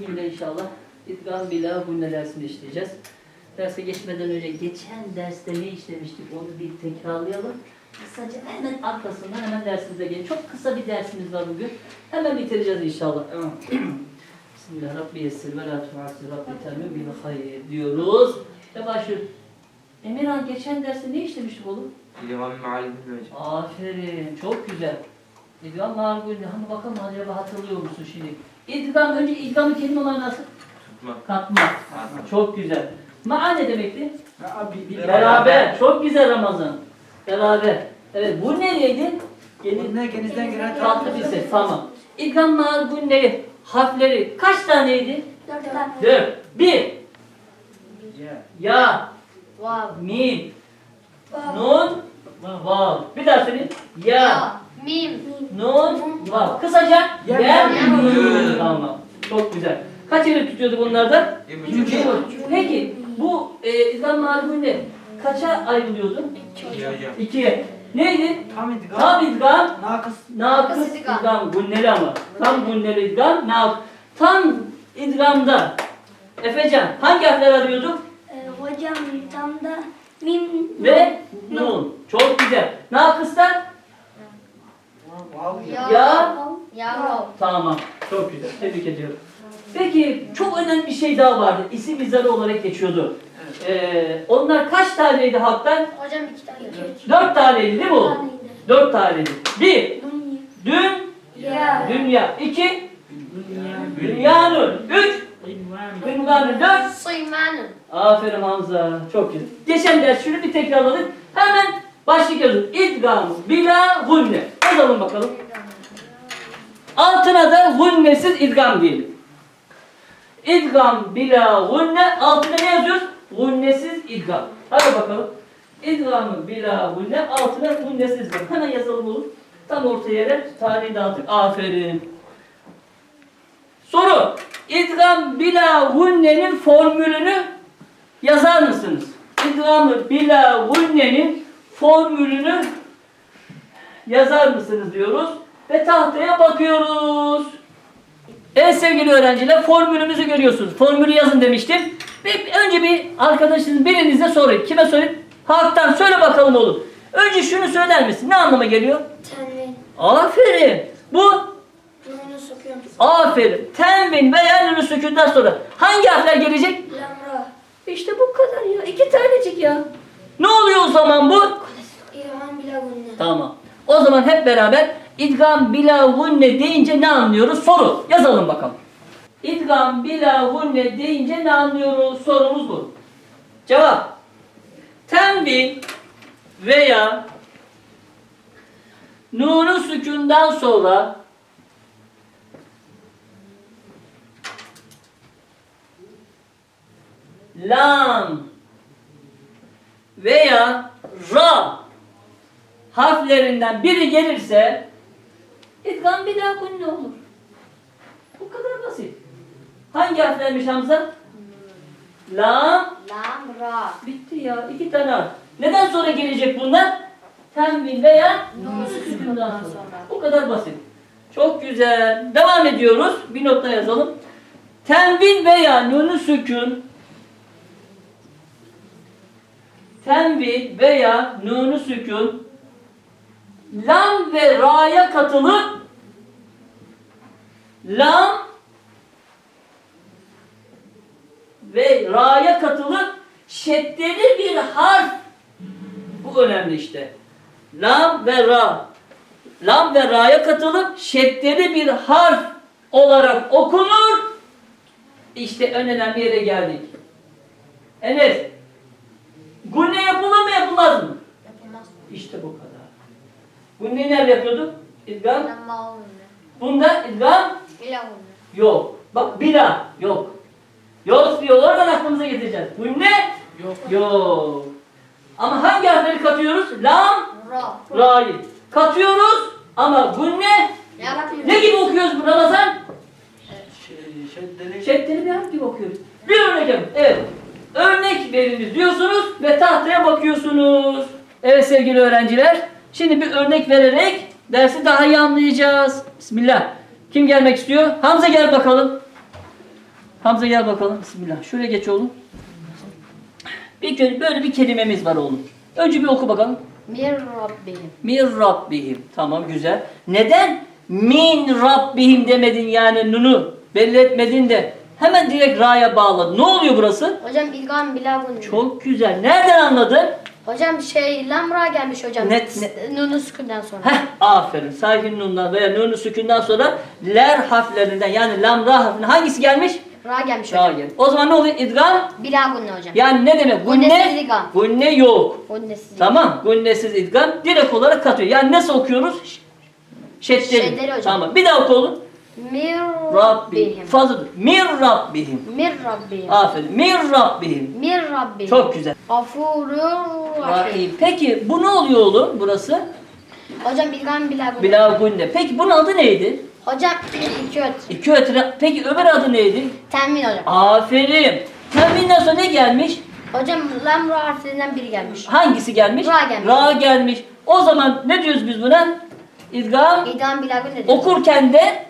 bugün de inşallah İdgam Bila Hunne dersini işleyeceğiz. Derse geçmeden önce geçen derste ne işlemiştik onu bir tekrarlayalım. Kısaca hemen arkasından hemen dersimize gelin. Çok kısa bir dersimiz var bugün. Hemen bitireceğiz inşallah. Bismillah Rabbi yessir ve la tuasir Rabbi temmin bil hayır diyoruz. Ve başlıyoruz. Emirhan geçen derste ne işlemiştik oğlum? İlham Malim Hocam. Aferin, çok güzel. İdgam margul hani bakalım acaba hatırlıyor musun şimdi? İdgam önce idgamın kelime olarak nasıl? Tutma. Katma. Çok güzel. Ma ne demekti? Abi, Beraber. Çok güzel Ramazan. Beraber. Evet bu nereydi? Gelin. Bunlar genizden giren Tatlı bir ses. Tamam. İdgam margul ne? Harfleri kaç taneydi? Dört tane. Dört. Bir. Ya. Ya. Vav. Mim. Nun. Vav. Bir daha söyleyeyim. Ya. Mim. Nun, vav. Kısaca Yem, yem. Tamam. Çok güzel. Kaç yere tutuyordu bunlardan? Üç. Peki bu e, İslam marifinde kaça ayrılıyordu? Hocam. İkiye. Neydi? Tam intikam. Tam idgam, Nakıs. nakıs Nakıs idgam. idgam, gunneli ama. Tam gunneli idgam, nak. Tam idgamda Efecan hangi harfler arıyorduk? Ee, hocam tam da mim Ve nun. Çok güzel. Nakısta ya. ya, Yavrum. Tamam. Çok güzel. Tebrik ediyorum. Peki çok önemli bir şey daha vardı. İsim izarı olarak geçiyordu. Ee, onlar kaç taneydi haktan? Hocam iki tane. Dört taneydi değil mi taneydi. Dört taneydi. Bir, dün, Ya. dünya. İki, dünyanın. Üç, dünyanın. Dört. Sıymanın. Aferin Hamza. Çok güzel. Geçen ders şunu bir tekrarladık. Hemen başlıyoruz. İdgam, bila, gunne. Yazalım bakalım. Altına da gunnesiz idgam diyelim. İdgam bila gunne. Altına ne yazıyoruz? Gunnesiz idgam. Hadi bakalım. İdgamı bila gunne. Altına gunnesiz idgam. Hemen yazalım oğlum. Tam orta yere tarihi dağıttık. Aferin. Soru. İdgam bila gunnenin formülünü yazar mısınız? İdgamı bila gunnenin formülünü yazar mısınız diyoruz. Ve tahtaya bakıyoruz. Evet sevgili öğrenciler formülümüzü görüyorsunuz. Formülü yazın demiştim. Ve önce bir arkadaşınız birinize sorayım. Kime sorayım? Halktan söyle bakalım oğlum. Önce şunu söyler misin? Ne anlama geliyor? Tenvin. Aferin. Bu Nunu sokuyorum. aferin. Tenvin veya nunu sükûnden sonra hangi harfler gelecek? Lamra. İşte bu kadar ya. İki tanecik ya. Ne oluyor o zaman bu? İlhan bila gunne. Tamam. O zaman hep beraber idgam bila gunne deyince ne anlıyoruz? Soru. Yazalım bakalım. İdgam bila gunne deyince ne anlıyoruz? Sorumuz bu. Cevap. Tenvin veya nunu sükûndan sonra lam veya ra harflerinden biri gelirse idgam bir daha ne olur. Bu kadar basit. Hangi harflermiş Hamza? Lam Lam ra. bitti ya. iki tane harf. Neden sonra gelecek bunlar? Tenvin veya Nun sükûndan sonra. Bu kadar basit. Çok güzel. Devam ediyoruz. Bir nokta yazalım. Tenvin veya nunu sükun tenvin veya nunu sükun lam ve ra'ya katılıp lam ve ra'ya katılıp şeddeli bir harf bu önemli işte. Lam ve ra lam ve ra'ya katılıp şeddeli bir harf olarak okunur. İşte en önemli yere geldik. Enes, gunne yapılır mı yapılmaz mı? Yapılmaz. İşte bu kadar. Gunneyi nerede yapıyorduk? İdgam. Bunda idgam yok. Bak bila yok. Yok diyor oradan aklımıza getireceğiz. Gunne Yok. yok. Ama hangi harfleri katıyoruz? Lam, Ra. ra'yı. Katıyoruz ama gunne Yapıyoruz. ne gibi okuyoruz bu Ramazan? Şey, şeddeli. Şeddeli bir harf gibi okuyoruz. Bir örnek. Evet. örnek veriniz diyorsunuz ve tahtaya bakıyorsunuz. Evet sevgili öğrenciler. Şimdi bir örnek vererek dersi daha iyi anlayacağız. Bismillah. Kim gelmek istiyor? Hamza gel bakalım. Hamza gel bakalım. Bismillah. Şuraya geç oğlum. Bir kere böyle bir kelimemiz var oğlum. Önce bir oku bakalım. Mir Rabbihim. Min Rabbihim. Tamam güzel. Neden min Rabbihim demedin yani nunu belli etmedin de hemen direkt ra'ya bağladın. Ne oluyor burası? Hocam ilgam bila gunne. Çok güzel. Nereden anladın? Hocam şey lamra gelmiş hocam. Ne- Nunu sükünden sonra. Heh, aferin. Sakin nundan veya nunu sükünden sonra ler harflerinden yani lam ra harfinden hangisi gelmiş? Ra gelmiş Ra hocam. gelmiş. O zaman ne oluyor? İdgam. Bila gunne hocam. Yani ne demek? Gunnesiz Gunne. idgam. Gunne yok. Gunnesiz. Tamam. Gunnesiz idgam direkt olarak katıyor. Yani nasıl okuyoruz? Şeddeli. Şeddeli hocam. Tamam. Bir daha oku oğlum. Mir Rabbihim. Fazla dur. Mir Rabbihim. Mir Rabbihim. Aferin. Mir Rabbihim. Mir Rabbihim. Çok güzel. Gafurur Rahim. Peki bu ne oluyor oğlum burası? Hocam ilgam bila gunne. Bilal Gunne. Peki bunun adı neydi? Hocam iki öt. İki ötüre. Peki öbür adı neydi? Temin hocam. Aferin. Temin'den sonra ne gelmiş? Hocam lam ra harflerinden biri gelmiş. Hangisi gelmiş? Ra gelmiş. Ra gelmiş. O zaman ne diyoruz biz buna? İdgam. İdgam bila gunne diyor. Okurken de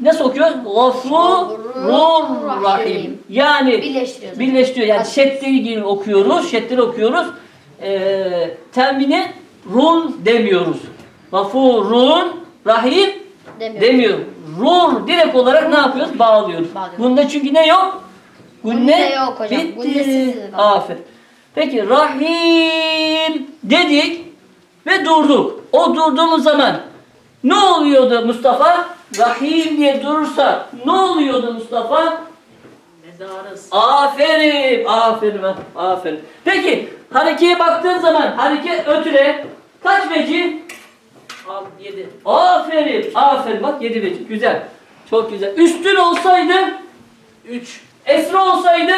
nasıl okuyor? Gafurur Rahim. Yani Birleştiriyoruz. birleştiriyor. Yani şeddeli gibi okuyoruz. Şeddeli okuyoruz. Ee, temini run demiyoruz. Gafurun Rahim Demiyor. demiyor. Run direkt olarak ne yapıyoruz? Bağlıyoruz. Bağlıyoruz. Bunda çünkü ne yok? Gunne yok hocam. Bitti. Aferin. Peki Rahim dedik ve durduk. O durduğumuz zaman ne oluyordu Mustafa? Rahim diye durursa ne oluyordu Mustafa? Aferin, aferin, ha, aferin. Peki harekeye baktığın zaman hareket ötüre kaç veci? 7. Aferin, aferin. Bak 7 veci. Güzel. Çok güzel. Üstün olsaydı 3. Esra olsaydı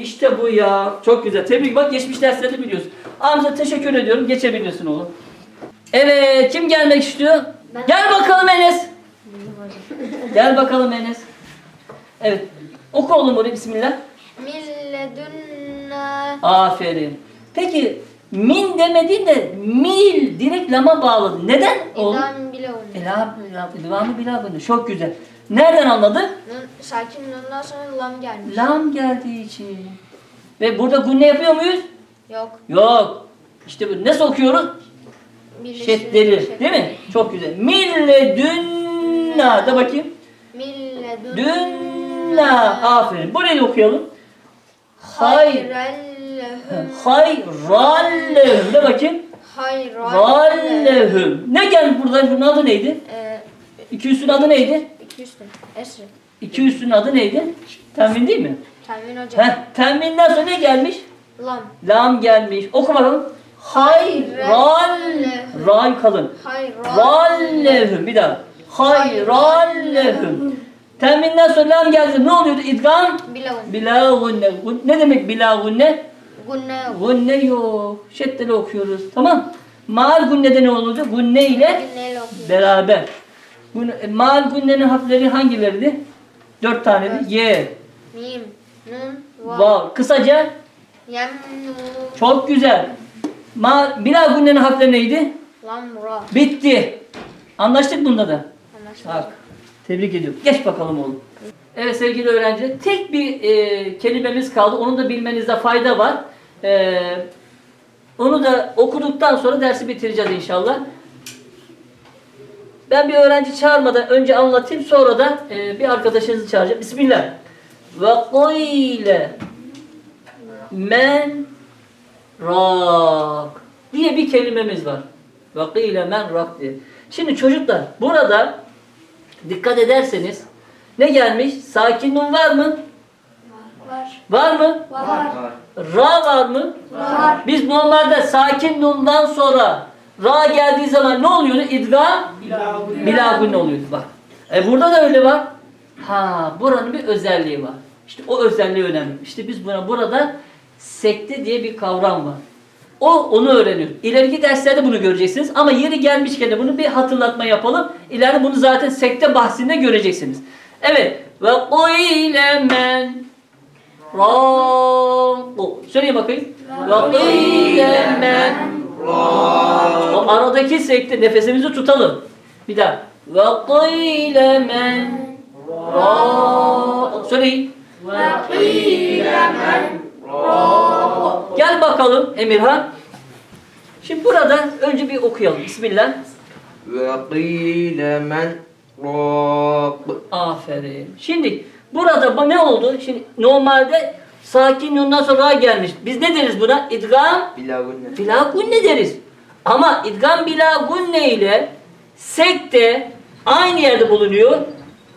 işte bu ya. Çok güzel. Tebrik. Bak geçmiş dersleri biliyorsun. Hamza teşekkür ediyorum. Geçebilirsin oğlum. Evet. Kim gelmek istiyor? Ben- Gel bakalım Enes. Gel bakalım Enes. Evet. Oku oğlum orayı. Bismillah. Milledünne. Aferin. Peki min demedin de mil direkt lama bağladın. Neden oğlum? İdgam bila gunne. Ela, devamı bila bunu. Çok güzel. Nereden anladın? Nun, sakin nundan sonra lam gelmiş. Lam geldiği için. Ve burada gunne yapıyor muyuz? Yok. Yok. İşte bu. Nasıl okuyoruz? Birleştiriyoruz. Şeddeli. Değil mi? Çok güzel. Mille dünna. Da bakayım. Dünna. Aferin. Burayı okuyalım. Hay. Hayrellehüm. Hayrallehum. De bakayım. Hayrellehüm. Rallehum. Ne geldi burada? Bunun adı neydi? Ee, İki üstün adı neydi? iki üstü. Esri. İki üstün adı neydi? Temin değil mi? Temin hocam. Heh, teminden sonra ne gelmiş? Lam. Lam gelmiş. Oku bakalım. Hayral. Ray kalın. Rallehum. Bir daha. Hayrallehum. Teminden sonra lam geldi. Ne oluyordu? İdgam. Bila gunne. Ne demek bila gunne? Gunne. Gunne yok. Şeddeli okuyoruz. Tamam. Maal gunnede ne olurdu? Gunne ile beraber. E, Maal gunnenin harfleri hangileriydi? Dört taneydi. Y, Mim. Nun. Vav. Kısaca Yem. Nun. çok güzel. Ma bila gunnenin harfleri neydi? Lam. Ra. Bitti. Anlaştık bunda da. Bak. Tebrik ediyorum. Geç bakalım oğlum. Evet sevgili öğrenci, tek bir e, kelimemiz kaldı. Onu da bilmenizde fayda var. E, onu da okuduktan sonra dersi bitireceğiz inşallah. Ben bir öğrenci çağırmadan önce anlatayım. Sonra da e, bir arkadaşınızı çağıracağım. Bismillah. Ve kıyle men rak diye bir kelimemiz var. Ve kıyle men rak diye. Şimdi çocuklar burada dikkat ederseniz ne gelmiş? Sakin nun var mı? Var. Var mı? Var. Var. Ra var mı? Var. Biz normalde sakin nundan sonra ra geldiği zaman ne oluyordu? İdgam bilagun oluyordu bak. E burada da öyle var. Ha buranın bir özelliği var. İşte o özelliği önemli. İşte biz buna burada sekte diye bir kavram var. O onu öğreniyor. İleriki derslerde bunu göreceksiniz ama yeri gelmişken de bunu bir hatırlatma yapalım. İleride bunu zaten sekte bahsinde göreceksiniz. Evet. Ve men Ra bu. Söyleyin bakayım. Qîle men O aradaki sekte nefesimizi tutalım. Bir daha. Qîle men Ra- Söyleyin. Gel bakalım Emirhan. Şimdi burada önce bir okuyalım. Bismillah. Ve kîle men rab. Aferin. Şimdi burada ne oldu? Şimdi normalde sakin ondan sonra gelmiş. Biz ne deriz buna? İdgam bilagunne. Bilagunne deriz. Ama idgam bilagunne ile sekte aynı yerde bulunuyor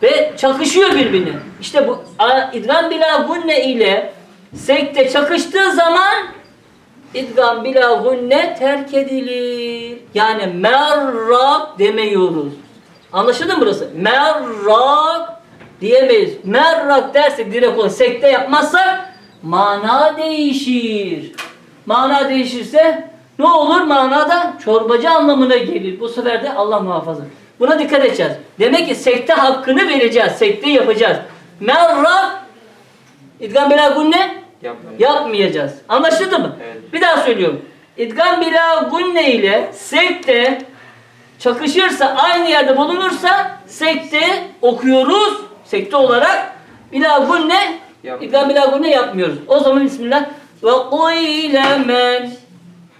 ve çakışıyor birbirine. İşte bu idgam bilagunne ile sekte çakıştığı zaman idgam bila gunne terk edilir. Yani merrak demiyoruz. Anlaşıldı mı burası? Merrak diyemeyiz. Merrak dersek direkt olarak sekte yapmazsak mana değişir. Mana değişirse ne olur? Manada çorbacı anlamına gelir. Bu sefer de Allah muhafaza. Buna dikkat edeceğiz. Demek ki sekte hakkını vereceğiz. Sekte yapacağız. Merrak İdgam bila gunne Yapmayacağız. Yapmayacağız. Anlaşıldı mı? Evet. Bir daha söylüyorum. İdgam bila gunne ile sekte çakışırsa, aynı yerde bulunursa sekte okuyoruz. Sekte olarak bila gunne İdgam bila gunne yapmıyoruz. O zaman bismillah ve kıyle men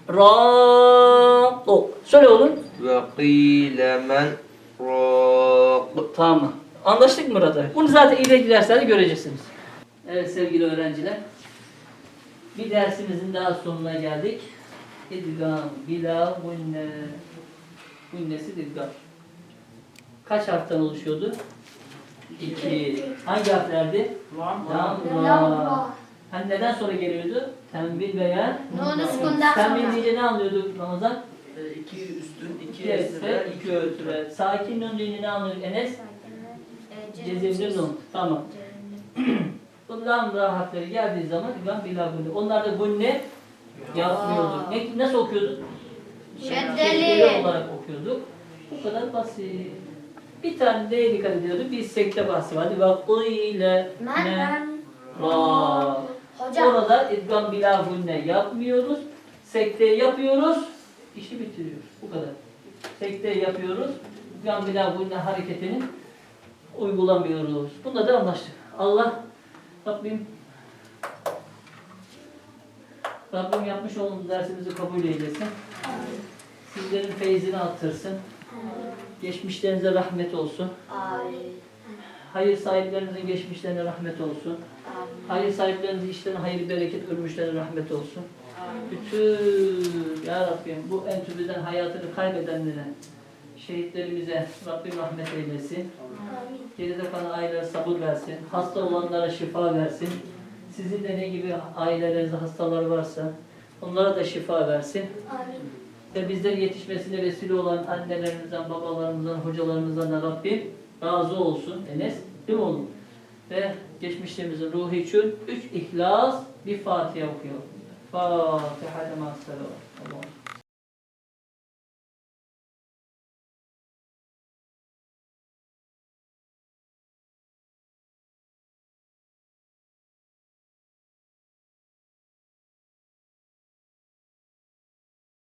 râk. Söyle oğlum. Ve kıyle men râk. Tamam. Anlaştık mı burada? Bunu zaten ileri giderseniz göreceksiniz. Evet sevgili öğrenciler. Bir dersimizin daha sonuna geldik. İdgam, bila, gunne. Gunnesi idgam. Kaç harften oluşuyordu? İki. Hangi harflerdi? Lam, ra. Lam, Hani neden sonra geliyordu? Tenvin veya sonra. deyince ne anlıyorduk Ramazan? İki üstün, iki esre, iki örtüle. Sakin nun deyince ne anlıyorduk Enes? Cezimli nun. Tamam. Bu lam ra harfleri geldiği zaman İmam bila gunne. Onlar da gunne yapmıyorduk. Ne, nasıl okuyorduk? Şeddeli olarak okuyorduk. Bu kadar basit. Bir tane neye dikkat ediyorduk? Bir sekte bahsi vardı. Ve ile Men ne ra. Orada idgam bila gunne yapmıyoruz. Sekte yapıyoruz. işi bitiriyoruz. Bu kadar. Sekte yapıyoruz. İdgam bila gunne hareketini uygulamıyoruz. Bunda da anlaştık. Allah Rabbim Rabbim yapmış olduğumuz dersimizi kabul eylesin. Sizlerin feyzini artırsın. Geçmişlerinize rahmet olsun. Hayır sahiplerinizin geçmişlerine rahmet olsun. Hayır sahiplerinizin işlerine hayır bereket ölmüşlerine rahmet olsun. Bütün ya Rabbim bu entübüden hayatını kaybedenlere, şehitlerimize Rabbim rahmet eylesin. Geride kalan ailelere sabır versin. Hasta olanlara şifa versin. Sizin de ne gibi ailelerinizde hastalar varsa onlara da şifa versin. Ve bizlerin yetişmesine vesile olan annelerimizden, babalarımızdan, hocalarımızdan da Rabbim razı olsun. Enes, değil mi oğlum? Ve geçmişlerimizin ruhu için üç ihlas, bir Fatiha okuyalım. Fatiha ile